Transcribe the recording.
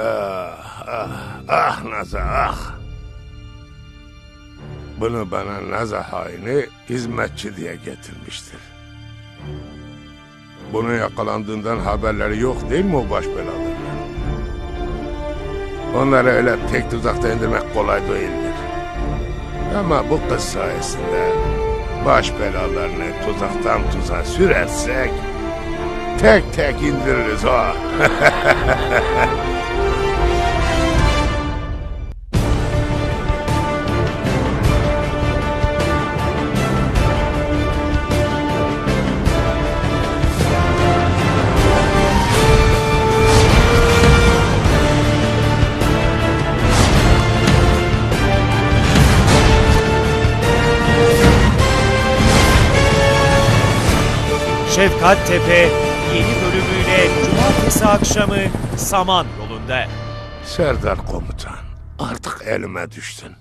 Ah, ah, ah Naza ah. Bunu bana Naza haini hizmetçi diye getirmiştir. Bunun yakalandığından haberleri yok değil mi o baş belaların? Onları öyle tek tuzakta indirmek kolay değildir. Ama bu kız sayesinde baş belalarını tuzaktan tuzağa sürersek tek tek indiririz ha. Şefkat Tepe yeni bölümüyle Cumartesi akşamı Saman yolunda. Serdar komutan artık elime düştün.